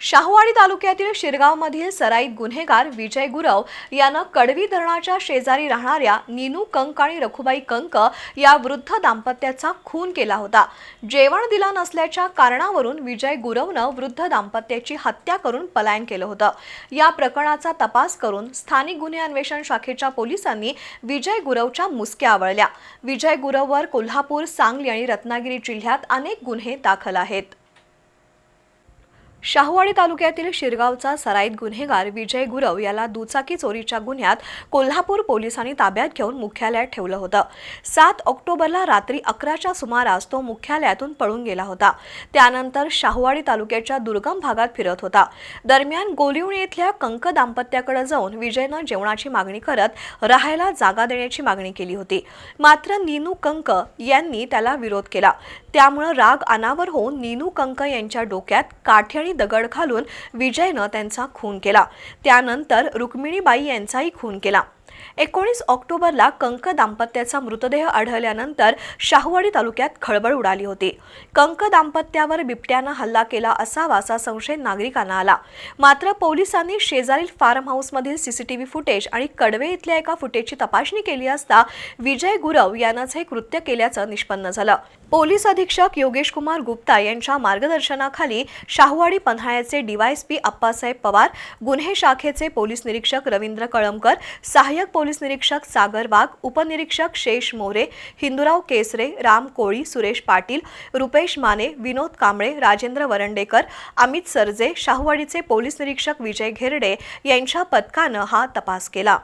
शाहूवाडी तालुक्यातील शिरगावमधील सराईत गुन्हेगार विजय गुरव यानं कडवी धरणाच्या शेजारी राहणाऱ्या नीनू कंक आणि रखुबाई कंक या वृद्ध दाम्पत्याचा खून केला होता. जेवण दिलं नसल्याच्या कारणावरून विजय गुरवनं वृद्ध दाम्पत्याची हत्या करून पलायन केलं होतं. या प्रकरणाचा तपास करून स्थानिक गुन्हे अन्वेषण शाखेच्या पोलिसांनी विजय गुरवच्या मुसक्या आवळल्या. विजय गुरववर कोल्हापूर सांगली आणि रत्नागिरी जिल्ह्यात अनेक गुन्हे दाखल आहेत. शाहूवाडी तालुक्यातील शिरगावचा सराईत गुन्हेगार विजय गुरव याला दुचाकी चोरीच्या गुन्ह्यात कोल्हापूर पोलिसांनी ताब्यात घेऊन मुख्यालयात ठेवलं होतं. सात ऑक्टोबरला रात्री अकराच्या सुमारास तो मुख्यालयातून पळून गेला होता. त्यानंतर शाहूवाडी तालुक्याच्या दुर्गम भागात फिरत होता. दरम्यान गोलिवणी इथल्या कंक दाम्पत्याकडे जाऊन विजयनं जेवणाची मागणी करत राहायला जागा देण्याची मागणी केली होती. मात्र नीनू कंक यांनी त्याला विरोध केला. त्यामुळे राग अनावर होऊन नीनू कंक यांच्या डोक्यात काठी आणि दगड घालून विजयनं त्यांचा खून केला. त्यानंतर रुक्मिणीबाई यांचाही खून केला. एकोणीस ऑक्टोबरला कंक दाम्पत्याचा मृतदेह आढळल्यानंतर शाहूवाडी तालुक्यात खळबळ उडाली होती. कंक दाम्पत्यावर बिबट्यानं हल्ला केला असावा असा संशय नागरिकांना आला. मात्र पोलिसांनी शेजारील फार्म हाऊसमधील सीसीटीव्ही फुटेज आणि कडवे इथल्या एका फुटेजची तपासणी केली असता विजय गुरव यानंच हे कृत्य केल्याचं निष्पन्न झालं. पोलीस अधीक्षक योगेश कुमार गुप्ता यांच्या मार्गदर्शनाखाली शाहूवाडी पन्हाळ्याचे डीवायएसपी अप्पासाहेब पवार गुन्हे शाखेचे पोलीस निरीक्षक रवींद्र कळमकर सहाय्यक पोलीस निरीक्षक सागर वाघ उपनिरीक्षक शेष मोरे हिंदुराव केसरे राम कोळी सुरेश पाटील रुपेश माने विनोद कांबळे राजेंद्र वरंडेकर अमित सरजे शाहूवाडीचे पोलीस निरीक्षक विजय घेरडे यांच्या पथकानं हा तपास केला.